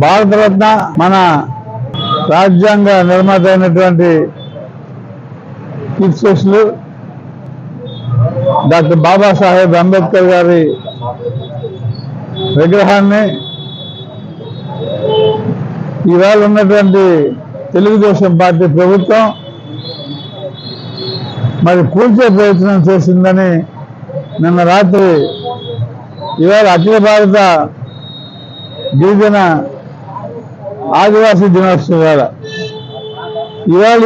భారతరత్న మన రాజ్యాంగ నిర్మాత అయినటువంటి చీఫ్ జస్టిస్లు డాక్టర్ బాబాసాహెబ్ అంబేద్కర్ గారి విగ్రహాన్ని ఈవేళ ఉన్నటువంటి తెలుగుదేశం పార్టీ ప్రభుత్వం మరి కూల్చే ప్రయత్నం చేసిందని నిన్న రాత్రి ఈవేళ అఖిల భారత గిరిజన ఆదివాసీ దినోత్సవం వేళ. ఇవాళ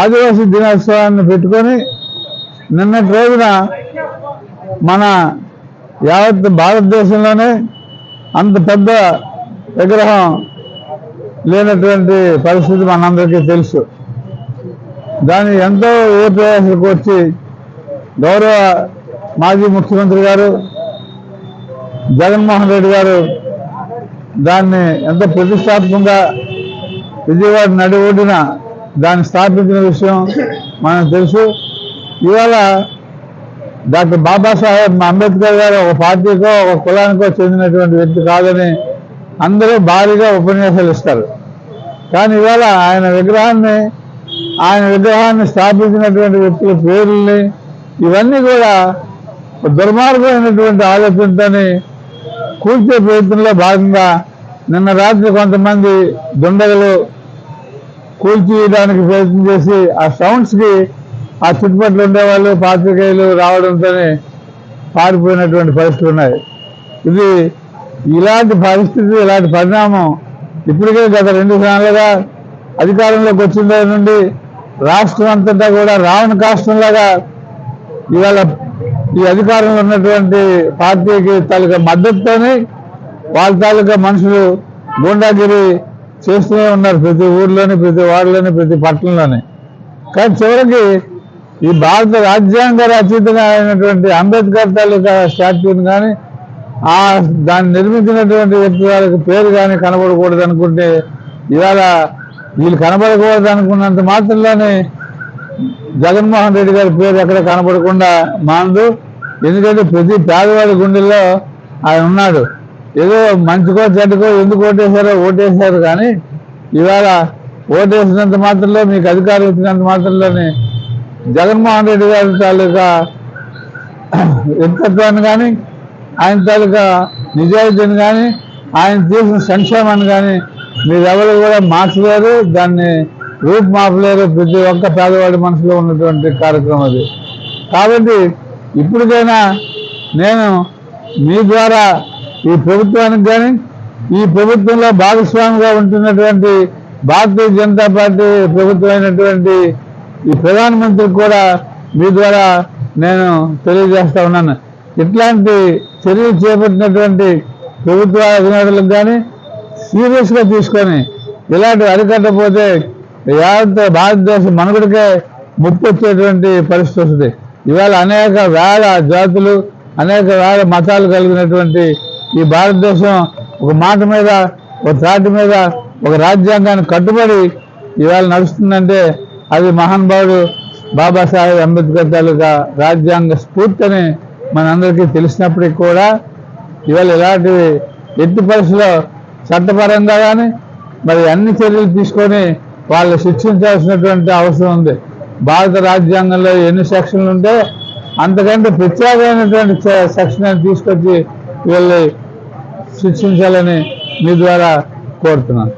ఆదివాసీ దినోత్సవాన్ని పెట్టుకొని నిన్నటి రోజున మన యావత్ భారతదేశంలోనే అంత పెద్ద విగ్రహం లేనటువంటి పరిస్థితి మనందరికీ తెలుసు. దాన్ని ఎంతో ఏ ప్రయాసకు వచ్చి గౌరవ మాజీ ముఖ్యమంత్రి గారు జగన్మోహన్ రెడ్డి గారు దాన్ని ఎంత ప్రతిష్టాత్మకంగా విజయవాడ నడి ఒడ్డున దాన్ని స్థాపించిన విషయం మనకు తెలుసు. ఇవాళ డాక్టర్ బాబాసాహెబ్ అంబేద్కర్ గారు ఒక పార్టీకో ఒక కులానికో చెందినటువంటి వ్యక్తి కాదని అందరూ భారీగా ఉపన్యాసాలు ఇస్తారు. కానీ ఇవాళ ఆయన విగ్రహాన్ని ఆయన విగ్రహాన్ని స్థాపించినటువంటి వ్యక్తుల పేర్లని ఇవన్నీ కూడా దుర్మార్గమైనటువంటి ఆలోచనతోని కూల్చే ప్రయత్నంలో భాగంగా నిన్న రాత్రి కొంతమంది దుండగలు కూల్చేయడానికి ప్రయత్నం చేసి ఆ సౌండ్స్కి ఆ చుట్టుపక్కల ఉండేవాళ్ళు పాత్రికేయులు రావడంతోనే పారిపోయినటువంటి పరిస్థితులు ఉన్నాయి. ఇది ఇలాంటి పరిస్థితి ఇలాంటి పరిణామం ఇప్పటికే గత రెండు సంవత్సరాలుగా అధికారంలోకి వచ్చిన నుండి రాష్ట్రం అంతటా కూడా రావణ కాష్టంలాగా ఇవాళ ఈ అధికారంలో ఉన్నటువంటి పార్టీకి తాలూకా మద్దతుతోనే వాళ్ళ తాలూకా మనుషులు గూండాగిరి చేస్తూనే ఉన్నారు ప్రతి ఊర్లోని ప్రతి వార్డులోని ప్రతి పట్టణంలోని. కానీ చివరికి ఈ భారత రాజ్యాంగ రచయితగా అయినటువంటి అంబేద్కర్ తాలూకా స్టాట్యూని కానీ ఆ దాన్ని నిర్మించినటువంటి వ్యక్తి వాళ్ళకి పేరు కానీ కనబడకూడదు అనుకుంటే ఇవాళ వీళ్ళు కనబడకూడదు అనుకున్నంత మాత్రంలోనే జగన్మోహన్ రెడ్డి గారి పేరు ఎక్కడ కనబడకుండా మాందు ఎందుకంటే ప్రతి పేదవాడి గుండెల్లో ఆయన ఉన్నాడు. ఏదో మంచికో చెడ్డకో ఎందుకు ఓటేశారో ఓటేశారు కానీ ఇవాళ ఓటేసినంత మాత్రంలో మీకు అధికారం ఇచ్చినంత మాత్రంలోనే జగన్మోహన్ రెడ్డి గారి తాలూకా వ్యక్తిత్వాన్ని కానీ ఆయన తాలూకా నిజాయితీని కానీ ఆయన చేసిన సంక్షేమాన్ని కానీ మీరెవరు కూడా మార్చలేరు. దాన్ని రూట్ మాపలేరు ప్రతి ఒక్క పేదవాడి మనసులో ఉన్నటువంటి కార్యక్రమం అది. కాబట్టి ఇప్పటికైనా నేను మీ ద్వారా ఈ ప్రభుత్వానికి కానీ ఈ ప్రభుత్వంలో భాగస్వామిగా ఉంటున్నటువంటి భారతీయ జనతా పార్టీ ప్రభుత్వం అయినటువంటి ఈ ప్రధానమంత్రికి కూడా మీ ద్వారా నేను తెలియజేస్తా ఉన్నాను. ఇట్లాంటి చర్యలు చేపట్టినటువంటి ప్రభుత్వ అధినేతలకు కానీ సీరియస్గా తీసుకొని ఇలాంటివి అరికట్టకపోతే యావత్ భారతదేశం మనుగడకే ముప్పు వచ్చేటువంటి పరిస్థితి వస్తుంది. ఇవాళ అనేక వేల జాతులు అనేక వేల మతాలు కలిగినటువంటి ఈ భారతదేశం ఒక మాట మీద ఒక తాటి మీద ఒక రాజ్యాంగాన్ని కట్టుబడి ఇవాళ నడుస్తుందంటే అది మహానుభావుడు బాబాసాహెబ్ అంబేద్కర్ తాలూకా రాజ్యాంగ స్ఫూర్తిని మనందరికీ తెలిసినప్పటికీ కూడా ఇవాళ ఇలాంటివి ఎట్టి పరిస్థితుల్లో చట్టపరంగా కానీ మరి అన్ని చర్యలు తీసుకొని వాళ్ళు శిక్షించాల్సినటువంటి అవసరం ఉంది. భారత రాజ్యాంగంలో ఎన్ని సెక్షన్లు ఉంటే అంతకంటే ప్రత్యేకమైనటువంటి సె- సెక్షన్ తీసుకొచ్చి వీళ్ళని శిక్షించాలని మీ ద్వారా కోరుతున్నాను.